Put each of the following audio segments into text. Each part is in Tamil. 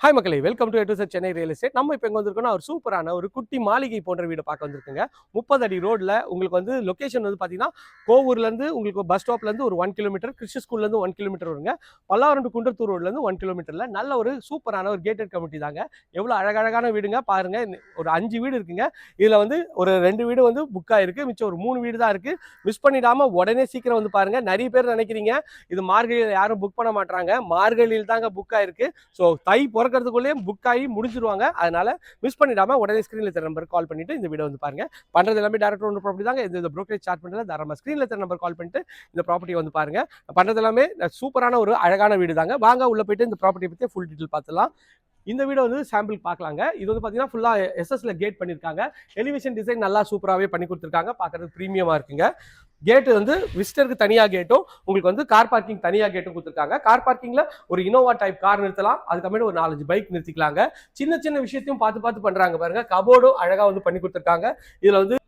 ஹாய் மக்களே வெல்கம் டு எட்டு சென்னை ரியல் எஸ்டேட் நம்ம இப்போ எங்கே வந்திருக்கோம்னா ஒரு சூப்பரான ஒரு குட்டி மாளிகை போன்ற வீடு பார்க்க வந்திருக்குங்க. முப்பது அடி ரோட்டில் உங்களுக்கு வந்து லொக்கேஷன் வந்து பார்த்தீங்கன்னா கோவூர்லேருந்து உங்களுக்கு பஸ் ஸ்டாப்லேருந்து ஒரு ஒன் கிலோமீட்டர் கிறிஸ்டி ஸ்கூல்லேருந்து ஒன் கிலோமீட்டர் வருங்க. பல்லாவரம் டு குன்றத்தூர் ரோட்லேருந்து ஒன் கிலோமீட்டரில் நல்ல ஒரு சூப்பரான ஒரு கேட்டட் கமிட்டி தாங்க. எவ்வளோ அழகழகான வீடுங்க பாருங்கள் ஒரு அஞ்சு வீடு இருக்குங்க. இதில் வந்து ஒரு ரெண்டு வீடு வந்து புக் ஆகிருக்கு மிச்சம் ஒரு மூணு வீடு தான் இருக்குது மிஸ் பண்ணிடாமல் உடனே சீக்கிரம் வந்து பாருங்கள் நிறைய பேர் நினைக்கிறீங்க இது மார்கழியில் யாரும் புக் பண்ண மாட்டாங்க மார்கழியில் தாங்க புக் ஆகிருக்கு ஸோ தை திறக்கிறதுக்குள்ளேயே புக் ஆகி முடிஞ்சிருவாங்க. அதனால மிஸ் பண்ணிடாம உடனே ஸ்க்ரீனில் தர நம்பர் கால் பண்ணிட்டு இந்த வீடியோ வந்து பாருங்க. பண்றது எல்லாமே டேரக்டர் ஒன்று ப்ராப்பர்ட்டி தாங்க. இந்த ப்ரோக்கரேஜ் சார்ட் பண்ணுறது தாராளமாக ஸ்க்ரீனில் தர நம்பர் கால் பண்ணிட்டு இந்த ப்ராப்பர்ட்டி வந்து பாருங்க. பண்றது எல்லாமே சூப்பரான ஒரு அழகான வீடு தாங்க வாங்க உள்ள போயிட்டு இந்த ப்ராப்பர்ட்டி பற்றி ஃபுல் டீட்டெயில் பார்த்துலாம் இந்த வீடியோ வந்து சாம்பிள் பார்க்கலாங்க. இது வந்து பார்த்தீங்கன்னா ஃபுல்லாக எஸ்எஸ்ல கேட் பண்ணியிருக்காங்க எலிவேஷன் டிசைன் நல்லா சூப்பராகவே பண்ணி கொடுத்துருக்காங்க. பார்க்கறது ப்ரீமியமாக இருக்குங்க. கேட்டு வந்து விசிட்டருக்கு தனியாக கேட்டும் உங்களுக்கு வந்து கார் பார்க்கிங் தனியாக கேட்டும் கொடுத்துருக்காங்க. கார் பார்க்கிங்கில் ஒரு இனோவா டைப் கார் நிறுத்தலாம். அதுக்கப்புறம் ஒரு நாலஞ்சு பைக் நிறுத்திக்கலாங்க. சின்ன சின்ன விஷயத்தையும் பார்த்து பார்த்து பண்ணுறாங்க பாருங்க. கபோர்டும் அழகாக வந்து பண்ணி கொடுத்துருக்காங்க. இதில் வந்து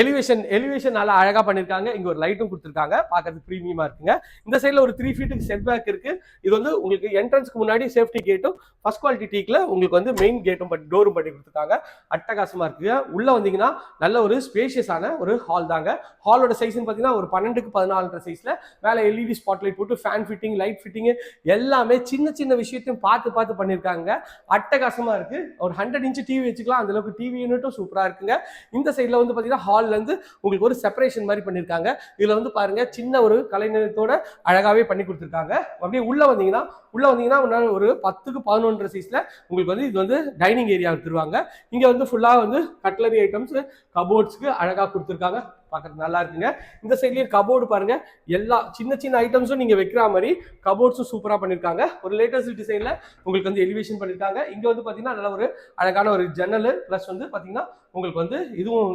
எலிவேஷன் எலிவேஷன் நல்லா அழகாக பண்ணியிருக்காங்க இங்கே ஒரு லைட்டும் கொடுத்துருக்காங்க. பார்க்கறதுக்கு ப்ரீமியமாக இருக்குங்க. இந்த சைடில் ஒரு த்ரீ ஃபீட்டுக்கு செட் பேக் இருக்கு. இது வந்து உங்களுக்கு என்ட்ரன்ஸ்க்கு முன்னாடி சேஃப்டி கேட்டும் ஃபர்ஸ்ட் குவாலிட்டி டீக்கில் உங்களுக்கு வந்து மெயின் கேட்டும் பண்ணி டோரும் பண்ணி கொடுத்துருக்காங்க. அட்டகாசமாக இருக்குங்க. உள்ளே வந்தீங்கன்னா நல்ல ஒரு ஸ்பேஷியஸான ஒரு ஹால் தாங்க. ஹாலோட சைஸ்னு பார்த்தீங்கன்னா ஒரு பன்னெண்டுக்கு பதினாலுன்ற சைஸில் மேலே எல்இடி ஸ்பாட் லைட் போட்டு ஃபேன் ஃபிட்டிங் லைட் ஃபிட்டிங் எல்லாமே சின்ன சின்ன விஷயத்தையும் பார்த்து பார்த்து பண்ணியிருக்காங்க அட்டகாசமாக இருக்கு. ஒரு ஹண்ட்ரட் இன்ச் டிவி வச்சுக்கலாம். அந்த அளவுக்கு டிவி யூனிட்டும் சூப்பராக இருக்குங்க. இந்த சைடில் வந்து பார்த்தீங்கன்னா ஹால் வால்லேருந்து உங்களுக்கு ஒரு செப்பரேஷன் மாதிரி பண்ணியிருக்காங்க இதில் வந்து பாருங்கள் சின்ன ஒரு கலைஞரத்தோட அழகாகவே பண்ணி கொடுத்துருக்காங்க. அப்படியே உள்ளே வந்தீங்கன்னா உள்ளே வந்தீங்கன்னா முன்னாடி ஒரு பத்துக்கு பதினொன்று சைஸில் உங்களுக்கு வந்து இது வந்து டைனிங் ஏரியா எடுத்துருவாங்க இங்கே வந்து ஃபுல்லாக வந்து கட்லரி ஐட்டம்ஸ் கபோர்ட்ஸ்க்கு அழகாக கொடுத்துருக்காங்க. பார்க்குறது நல்லா இருக்குங்க. இந்த சைட்லேயும் கபோர்டு பாருங்க. எல்லா சின்ன சின்ன ஐட்டம்ஸும் நீங்கள் வைக்கிற மாதிரி கபோர்ட்ஸும் சூப்பராக பண்ணியிருக்காங்க ஒரு லேட்டஸ்ட் டிசைனில் உங்களுக்கு வந்து எலிவேஷன் பண்ணியிருக்காங்க இங்கே வந்து பார்த்தீங்கன்னா நல்ல ஒரு அழகான ஒரு ஜன்னல் ப்ளஸ் வந்து பார்த்தீங்கன்னா உங்களுக்கு வந்து இதுவும்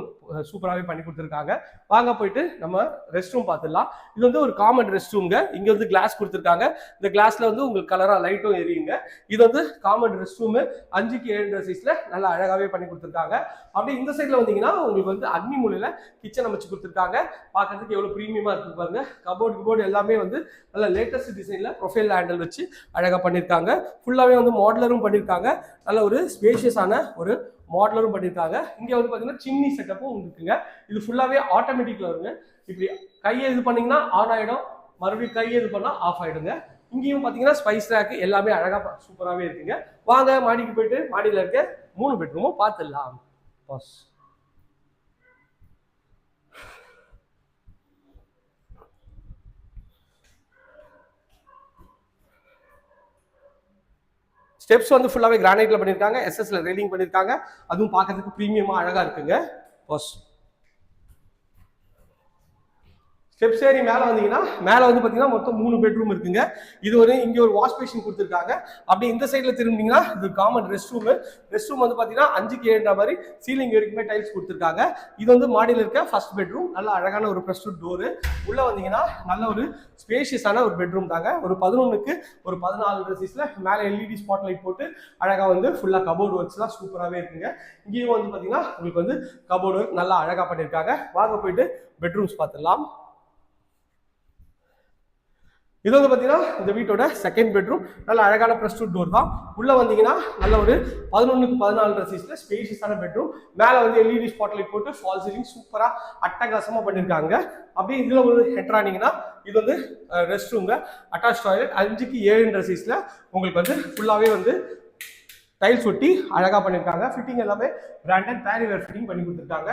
சூப்பராகவே பண்ணி கொடுத்துருக்காங்க. வாங்க போயிட்டு நம்ம ரெஸ்ட் ரூம் பார்த்துடலாம் இது வந்து ஒரு காமன் ரெஸ்ட் ரூம்ங்க இங்கே வந்து கிளாஸ் கொடுத்துருக்காங்க. இந்த கிளாஸில் வந்து உங்களுக்கு கலராக லைட்டும் எரியுங்க. இது வந்து காமன் ரெஸ்ட் ரூமு அஞ்சுக்கு ஏழு சைஸில் நல்லா அழகாகவே பண்ணி கொடுத்துருக்காங்க. அப்படியே இந்த சைடில் வந்தீங்கன்னா உங்களுக்கு வந்து அக்னி மூலையில் கிச்சன் அமைச்சு கொடுத்துருக்காங்க. பார்க்கறதுக்கு எவ்வளோ ப்ரீமியமாக இருக்கு பாருங்க. கபோர்டு கபோர்டு எல்லாமே வந்து நல்ல லேட்டஸ்ட் டிசைனில் ப்ரொஃபைல் ஹேண்டில் வச்சு அழகாக பண்ணியிருக்காங்க ஃபுல்லாகவே வந்து மாடலரும் பண்ணியிருக்காங்க நல்ல ஒரு ஸ்பேஷியஸான ஒரு மாடலரும் பண்ணியிருக்காங்க. இங்கே வந்து பார்த்தீங்கன்னா சிம்னி செட்டப்பும் இருக்குங்க. இது ஃபுல்லாகவே ஆட்டோமேட்டிக்கில் வருங்க. இப்படி கையை இது பண்ணிங்கன்னா ஆன் ஆகிடும் மறுபடியும் கையை இது பண்ணால் ஆஃப் ஆகிடுங்க இங்கேயும் பார்த்தீங்கன்னா ஸ்பைஸ் ரேக்கு எல்லாமே அழகாக சூப்பராகவே இருக்குங்க. வாங்க மாடிக்கு போயிட்டு மாடியில் இருக்க மூணு பெட்ரூமும் பார்த்துடலாம். பாஸ் ஸ்டெப்ஸ் வந்து ஃபுல்லாகவே கிரானைட்டில் பண்ணியிருக்காங்க எஸ்எஸ்ல ரெயிலிங் பண்ணியிருக்காங்க அதுவும் பார்க்கறதுக்கு ப்ரீமியமாக அழகாக இருக்குங்க. பாஸ் ஸ்டெப்ஸ் ஏறி மேலே வந்தீங்கன்னா மேலே வந்து பார்த்தீங்கன்னா மொத்தம் மூணு பெட்ரூம் இருக்குங்க. இது ஒரு இங்கே ஒரு வாஷ் பேஷன் கொடுத்துருக்காங்க. அப்படி இந்த சைடில் திரும்பினீங்கன்னா இது common rest room rest room வந்து பார்த்தீங்கன்னா அஞ்சுக்கு ஏழுன்ற மாதிரி சீலிங் வரைக்குமே டைல்ஸ் கொடுத்துருக்காங்க. இது வந்து மாடியில் இருக்க ஃபர்ஸ்ட் பெட்ரூம் நல்ல அழகான ஒரு ப்ரெஸ் டோரு உள்ளே வந்தீங்கன்னா நல்ல ஒரு ஸ்பேஷியஸான ஒரு பெட்ரூம் தாங்க. ஒரு பதினொன்றுக்கு ஒரு பதினாலு சைஸில் மேலே எல்இடி ஸ்பாட் லைட் போட்டு அழகாக வந்து ஃபுல்லாக கபோர்டு ஒர்க்ஸ்லாம் சூப்பராகவே இருக்குங்க. இங்கேயும் வந்து பார்த்தீங்கன்னா உங்களுக்கு வந்து கபோர்டு ஒர்க் நல்லா அழகாக பண்ணியிருக்காங்க வாங்க போயிட்டு பெட்ரூம்ஸ் பார்த்துடலாம் இது வந்து பார்த்தீங்கன்னா இந்த வீட்டோட செகண்ட் பெட்ரூம் நல்ல அழகான ப்ரெஸ் டூ டோர் தான். உள்ளே வந்தீங்கன்னா நல்ல ஒரு பதினொன்றுக்கு பதினாலு சீஸில் ஸ்பேஷியஸான பெட்ரூம் மேலே வந்து எல்இடி ஸ்பாட்லைட் போட்டு ஃபால் சீலிங் சூப்பராக அட்டகாசமாக பண்ணியிருக்காங்க அப்படியே இதில் ஒரு ஹெட்ரானிங்கன்னா இது வந்து ரெஸ்ட் ரூம்ங்க அட்டாச் டாய்லெட் அஞ்சுக்கு ஏழுன்ற சீஸில் உங்களுக்கு வந்து ஃபுல்லாகவே வந்து டைல்ஸ் ஒட்டி அழகாக பண்ணியிருக்காங்க ஃபிட்டிங் எல்லாமே பிராண்டட் பேரிவேர் ஃபிட்டிங் பண்ணி கொடுத்துருக்காங்க.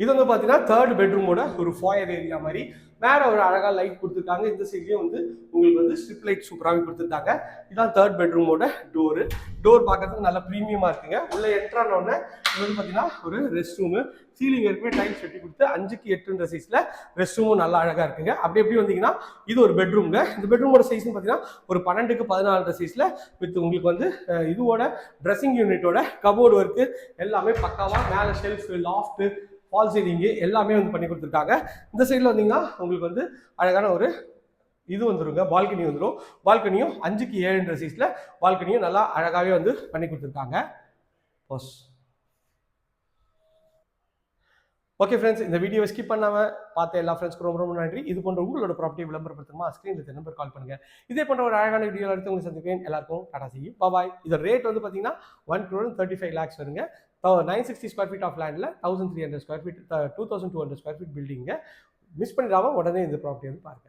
இது வந்து பார்த்தீங்கன்னா தேர்ட் பெட்ரூமோட ஒரு ஃபாயர் ஏரியா மாதிரி. வேற ஒரு அழகாக லைட் கொடுத்துருக்காங்க. இந்த சைட்லேயும் வந்து உங்களுக்கு வந்து ஸ்ட்ரிப் லைட் சூப்பராகவே கொடுத்துருக்காங்க. இதுதான் தேர்ட் பெட்ரூமோட டோரு டோர் பார்க்கறதுக்கு நல்ல ப்ரீமியமாக இருக்குங்க. உள்ள என்ட்ரான இது வந்து பார்த்தீங்கன்னா ஒரு ரெஸ்ட் ரூமு சீலிங் ஏற்கனவே டைல்ஸ் வெட்டி கொடுத்து அஞ்சுக்கு எட்டுன்ற சைஸில் ரெஸ்ட் ரூமும் நல்லா அழகாக இருக்குங்க. அப்படி எப்படி வந்தீங்கன்னா இது ஒரு பெட்ரூம்ங்க இந்த பெட்ரூமோட சைஸ்னு பார்த்தீங்கன்னா ஒரு பன்னெண்டுக்கு பதினாலுன்ற சைஸில் வித் உங்களுக்கு வந்து இதுவோட ட்ரெஸ்ஸிங் யூனிட்டோட கபோர்டு ஒர்க்கு எல்லாமே பக்காவாக மேலே ஷெல்ஃப் லாஃப்ட்டு ஃபால் சீலிங்கு எல்லாமே வந்து பண்ணி கொடுத்துருக்காங்க. இந்த சைடில் வந்தீங்கன்னா உங்களுக்கு வந்து அழகான ஒரு இது வந்துருங்க. பால்கனி வந்துடும் பால்கனியும் அஞ்சுக்கு ஏழுன்ற சீஸில் பால்கனியும் நல்லா அழகாகவே வந்து பண்ணி கொடுத்துருக்காங்க. பஸ் ஓகே ஃப்ரெண்ட்ஸ் இந்த வீடியோ ஸ்கிப் பண்ணாமல் பார்த்த எல்லா ஃப்ரெண்ட்ஸ்க்கு ரொம்ப ரொம்ப நன்றி. இது போன்ற உங்களோட ப்ராப்பர்ட்டி விளம்பரப்படுத்தணுமா? ஸ்க்ரீனில் நம்பர் கால் பண்ணுங்கள் இதே போன்ற ஒரு அழகான வீடியோ எடுத்து உங்களுக்கு சந்திப்பேன். எல்லாருக்கும் டாடா சி பாய் இதோட ரேட் வந்து பார்த்தீங்கன்னா one crore thirty five lakhs வருங்க nine sixty square feet of லேண்டில் thousand three hundred square feet two thousand two hundred square feet பில்டிங்க மிஸ் பண்ணிடாம உடனே இந்த ப்ராப்பர்ட்டி வந்து பாருங்க.